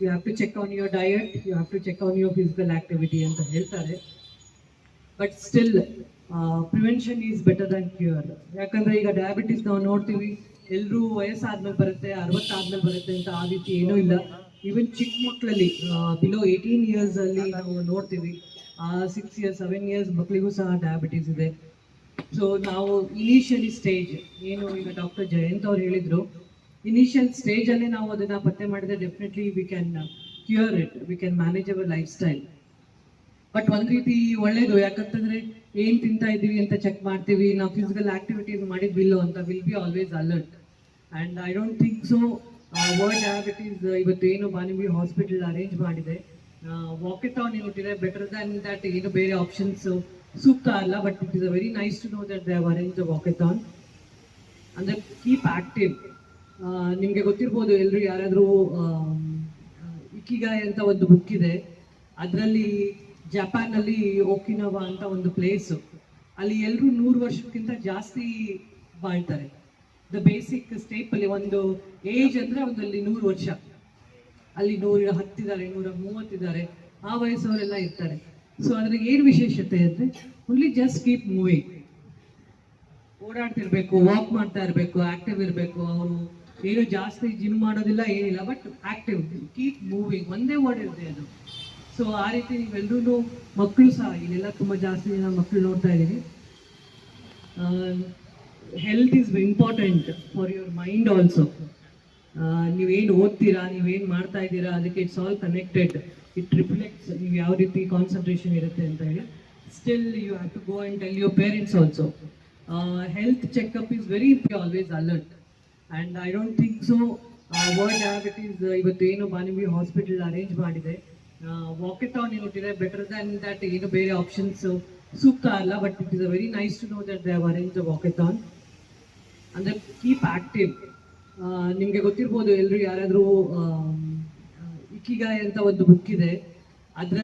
You have to check on your diet you have to check on your physical activity ಅಂತ ಹೇಳ್ತಾರೆ but still prevention is better than cure ಯಾಕಂದ್ರೆ ಈಗ diabetes ನಾವು ನೋಡ್ತೀವಿ ಎಲ್ಲರೂ ವಯಸ್ಸಾದ್ಮೇಲೆ ಬರುತ್ತೆ, ಅರವತ್ತಾದ್ಮೇಲೆ ಬರುತ್ತೆ ಅಂತ ಆ ರೀತಿ ಏನೂ ಇಲ್ಲ. ಈವನ್ ಚಿಕ್ಕ ಮಕ್ಕಳಲ್ಲಿ ಬಿಲೋ ಏಯ್ಟೀನ್ ಇಯರ್ಸ್ ಅಲ್ಲಿ ನಾವು ನೋಡ್ತೀವಿ ಸಿಕ್ಸ್ ಇಯರ್ಸ್ ಸೆವೆನ್ ಇಯರ್ಸ್ ಮಕ್ಕಳಿಗೂ ಸಹ ಡಯಾಬಿಟಿಸ್ ಇದೆ. ಸೊ ನಾವು ಇನಿಷಿಯಲಿ ಸ್ಟೇಜ್ ಏನು, ಈಗ ಡಾಕ್ಟರ್ ಜಯಂತ್ ಅವ್ರು ಹೇಳಿದ್ರು ಇನಿಷಿಯಲ್ ಸ್ಟೇಜ್ ಅಲ್ಲಿ ನಾವು ಅದನ್ನ ಪತ್ತೆ ಮಾಡಿದ್ರೆ definitely we can cure it we can manage our lifestyle but ಒಂದ್ ರೀತಿ ಒಳ್ಳೇದು, ಯಾಕಂತಂದ್ರೆ ಏನ್ ತಿಂತಾ ಇದೀವಿ ಅಂತ ಚೆಕ್ ಮಾಡ್ತೀವಿ, ನಾವು ಫಿಸಿಕಲ್ ಆಕ್ಟಿವಿಟೀಸ್ ಮಾಡಿದ್ವಿಲ್ಲೋ ಅಂತ will be always alert and I don't think so world diabetes ಇವತ್ತು ಏನು ಬಾನಿಬಿ ಹಾಸ್ಪಿಟಲ್ ಅರೇಂಜ್ ಮಾಡಿದೆ. ವಾಕೆಟಾನ್ ಇವತ್ತಿದೆ ಬೆಟರ್ ದನ್ ದಟ್ ಏನು ಬೇರೆ ಆಪ್ಷನ್ಸ್ ಸೂಕ್ತ ಅಲ್ಲ but it is a very nice to know that they arrange walkathon ಅಂದ್ರೆ ಕೀಪ್ ಆಕ್ಟಿವ್ ನಿಮ್ಗೆ ಗೊತ್ತಿರ್ಬೋದು ಎಲ್ರು ಯಾರಾದ್ರೂ ಇಕಿಗಾಯ್ ಅಂತ ಒಂದು ಬುಕ್ ಇದೆ. ಅದರಲ್ಲಿ ಜಪಾನ್ ಅಲ್ಲಿ ಓಕಿನವಾ ಅಂತ ಒಂದು ಪ್ಲೇಸ್ ಅಲ್ಲಿ ಎಲ್ಲರೂ ನೂರು ವರ್ಷಕ್ಕಿಂತ ಜಾಸ್ತಿ ಬಾಳ್ತಾರೆ. ದ ಬೇಸಿಕ್ ಸ್ಟೇಪ್ ಅಲ್ಲಿ ಒಂದು ಏಜ್ ಅಂದ್ರೆ ಅಲ್ಲಿ ನೂರು ವರ್ಷ. ಅಲ್ಲಿ ನೂರ ಹತ್ತಿದ್ದಾರೆ, ನೂರ ಮೂವತ್ತಿದ್ದಾರೆ. ಆ ವಯಸ್ಸವರೆಲ್ಲ ಇರ್ತಾರೆ. ಸೊ ಅದ್ರಲ್ಲಿ ಏನು ವಿಶೇಷತೆ ಅಂದ್ರೆ ಓನ್ಲಿ ಜಸ್ಟ್ ಕೀಪ್ ಮೂವಿಂಗ್ ಓಡಾಡ್ತಿರ್ಬೇಕು ವಾಕ್ ಮಾಡ್ತಾ ಇರಬೇಕು ಆಕ್ಟಿವ್ ಇರಬೇಕು, ಅವರು ಏನು ಜಾಸ್ತಿ ಜಿಮ್ ಮಾಡೋದಿಲ್ಲ, ಏನಿಲ್ಲ ಬಟ್ ಆಕ್ಟಿವ್ ಕೀಪ್ ಮೂವಿಂಗ್ ಒಂದೇ ವರ್ಡ್ ಇರುತ್ತೆ ಅದು. ಸೊ ಆ ರೀತಿ ನೀವೆಲ್ಲರೂ ಮಕ್ಕಳು ಸಹ, ಇಲ್ಲೆಲ್ಲ ತುಂಬ ಜಾಸ್ತಿ ಜನ ಮಕ್ಕಳು ನೋಡ್ತಾ ಇದ್ದೀವಿ health is important for your mind also ನೀವೇನು ಓದ್ತೀರಾ, ನೀವೇನು ಮಾಡ್ತಾ ಇದ್ದೀರಾ, ಅದಕ್ಕೆ it's all connected it reflects ನೀವು ಯಾವ ರೀತಿ ಕಾನ್ಸಂಟ್ರೇಷನ್ ಇರುತ್ತೆ ಅಂತ ಹೇಳಿ. Still you have to go and tell your parents also health checkup is very always alert and I don't think so world diabetes ಇವತ್ತು ಏನು ಬಾನಿಮಿ ಹಾಸ್ಪಿಟಲ್ ಅರೇಂಜ್ ಮಾಡಿದೆ. ವಾಕೆಟಾನ್ ಏನಿದೆ ಬೆಟರ್ ದ್ಯಾನ್ ದ್ಯಾಟ್ ಏನು ಬೇರೆ ಆಪ್ಷನ್ಸ್ ಸೂಕ್ತ ಅಲ್ಲ but it is a very nice to know that they have arrange walkathon ಅಂದರೆ ಕೀಪ್ ಆಕ್ಟಿವ್ ನಿಮಗೆ ಗೊತ್ತಿರ್ಬೋದು ಎಲ್ಲರೂ ಯಾರಾದರೂ ಇಕ್ಕಿಗಾಯ ಅಂತ ಒಂದು ಬುಕ್ ಇದೆ. ಅದ್ರ